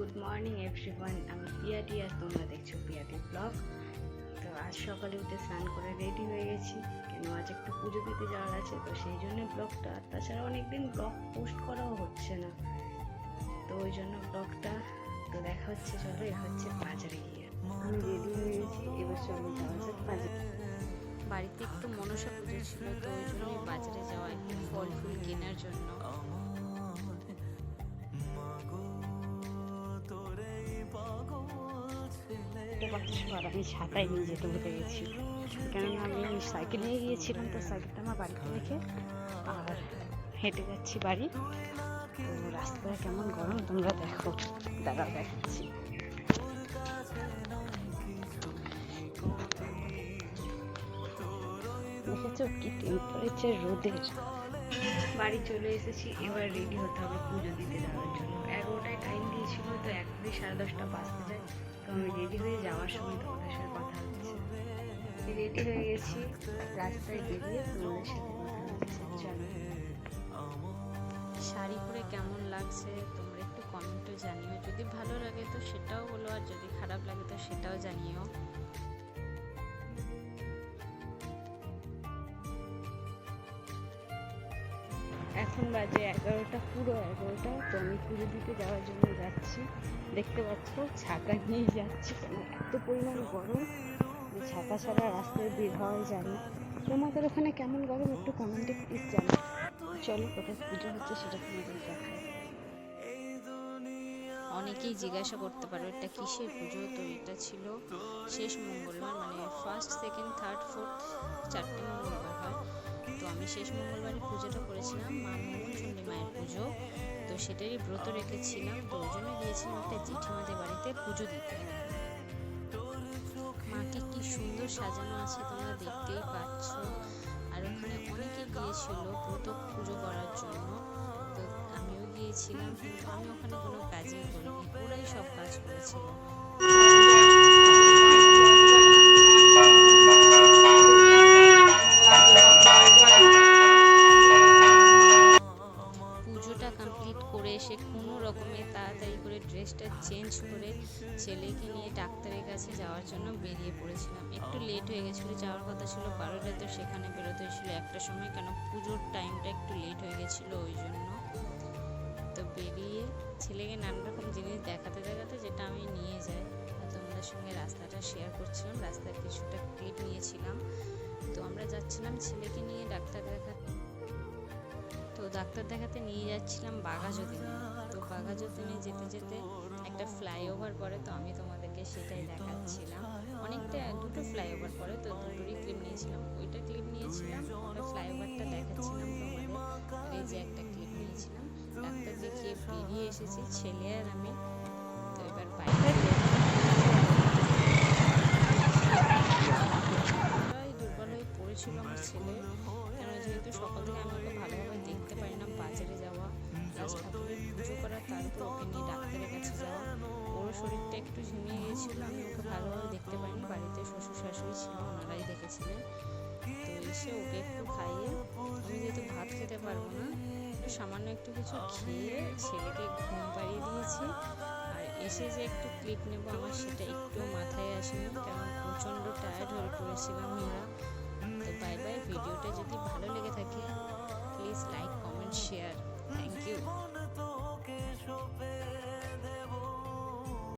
Good morning everyone আমি পিয়াটি আর তোমরা দেখছ পিয়াটি ব্লগ। তো আজ সকালে উঠে স্নান করে রেডি হয়ে গেছি। কেন, আজ একটু পুজো দিতে যাওয়ার আছে, তো সেই জন্য ব্লগটা। তাছাড়া অনেকদিন ব্লগ পোস্ট করাও হচ্ছে না। তো ওই জন্য ব্লগটা, তো দেখা হচ্ছে, চলো, এ হচ্ছে বাজারে গিয়ে। আমি রেডি হয়ে গেছি, এবার চলো যাওয়া যাক বাজারে। বাড়িতে একটু মনসা পুজো ছিল, তো ওই জন্য বাজারে যাওয়া, একটু ফল ফুল কেনার জন্য। দেখতে পাচ্ছ আর আমি ছাতায় নিয়ে যেতে ভুলে গেছি। কেননা আমি সাইকেল নিয়ে গিয়েছিলাম, তো সাইকেলটা আমার বাড়িতে রেখে আর হেঁটে যাচ্ছি বাড়ি। তো রাস্তায় কেমন গরম, তোমরা দেখো। দাঁড়াও, দেখাচ্ছি। দেখেছ কি টেম্পারেচার রোদের? বাড়ি চলে এসেছি, এবার রেডি হতে হবে পুজো দিতে যাওয়ার জন্য। এগারোটায় টাইম দিয়েছিল, তো এখনই সাড়ে দশটা বাজতে যায় আমি রেডি হয়ে যাওয়ার সময় তোমাদের সাথে কথা হচ্ছে। রেডি হয়ে গেছি রাস্তায় বেরিয়ে তোমাদের সাথে কথা হচ্ছে। চলো শাড়ি পরে কেমন লাগছে? তোমরা একটু কমেন্টে জানিও। যদি ভালো লাগে তো সেটাও বলো আর যদি খারাপ লাগে তো সেটাও জানিও। এখন বাজে এগারোটা পুরো এগারোটা। তো আমি পুজো দিতে যাওয়ার জন্য যাচ্ছি। দেখতে পাচ্ছ, ছাতা নিয়ে যাচ্ছি। কেন এত পরিমাণ গরম ছাতা ছাড়া রাস্তায় বের হওয়াই যায় না। তোমাদের ওখানে কেমন গরম একটু কমেন্টে প্লিজ জানো চলো, কোথায় পুজো হচ্ছে সেটা তোমাদের দেখায় অনেকেই জিজ্ঞাসা করতে পারো, এটা কিসের পুজো? তো এটা ছিল শেষ মঙ্গলবার মানে ফার্স্ট সেকেন্ড থার্ড ফোর্থ চারটে মঙ্গলবার হয়। তো আমি শেষ মঙ্গলবারে পুজোটা করেছিলাম, মা মঙ্গলচণ্ডী মায়ের পুজো। তো সেটারই ব্রত রেখেছিলাম, তো ওই জন্য গিয়েছিলাম একটা জেঠিমাদের বাড়িতে পুজো দিতে। মাকে কি সুন্দর সাজানো আছে তোমরা দেখতেই পাচ্ছ। আর ওখানে অনেকে গিয়েছিল ব্রত পুজো করার জন্য, তো আমিও গিয়েছিলাম, কিন্তু আমি ওখানে কোনো কাজই করিনি, ওরাই সব কাজ করেছিল। চেঞ্জ করে ছেলেকে নিয়ে ডাক্তারের কাছে যাওয়ার জন্য বেরিয়ে পড়েছিলাম। একটু লেট হয়ে গেছিল যাওয়ার কথা ছিল বারোটা তো সেখানে বেরোতে হয়েছিল একটা সময় কেন পুজোর টাইমটা একটু লেট হয়ে গেছিল ওই জন্য। তো বেরিয়ে ছেলেকে নানা রকম জিনিস দেখাতে দেখাতে যেটা আমি নিয়ে যাই তোমাদের সঙ্গে রাস্তাটা শেয়ার করছিলাম রাস্তার কিছুটা ক্লিপ নিয়েছিলাম। তো আমরা যাচ্ছিলাম ছেলেকে নিয়ে ডাক্তার দেখাতে। তো ডাক্তার দেখাতে নিয়ে যাচ্ছিলাম বাঘাযতীনে তো বাঘাযতীনে যেতে যেতে একটা ফ্লাইওভার পরে তো আমি তোমাদেরকে সেটাই দেখাচ্ছিলাম। অনেকটা দুটো ফ্লাইওভার পরে তো দুটোরই ক্লিপ নিয়েছিলাম। ওইটা ক্লিপ নিয়েছিলাম, ওটা ফ্লাইওভারটা দেখাচ্ছিলাম তোমাদের। এই যে একটা ক্লিপ নিয়েছিলাম, ডাক্তার দেখিয়ে বেরিয়ে এসেছি, ছেলে আর আমি। তো এবার বাইরে দুর্বল হয়ে পড়েছিল আমার ছেলে। কেন যেহেতু সকাল থেকে আমি ভালোভাবে প্লাস ঠাকুরের পুজো করা তারপর ওকে নিয়ে ডাক্তারের কাছে যাওয়া ওর শরীরটা একটু ঝিমিয়ে গিয়েছিল, আমি ওকে ভালোভাবে দেখতে পারিনি বাড়িতে শ্বশুর শাশুড়ি ছিল, ওনারাই দেখেছিলেন। তো এসে ওকে একটু খাইয়ে, আমি যেহেতু ভাত খেতে পারব না সামান্য একটু কিছু খেয়ে ছেলেকে ঘুম পাড়িয়ে দিয়েছি। আর এসে যে একটু ক্লিপ নেব আমার, সেটা একটু মাথায় আসেনি, কারণ প্রচণ্ড টায়ার্ড হয়ে পড়েছিলাম আমরা। তো বাই বাই ভিডিওটা যদি ভালো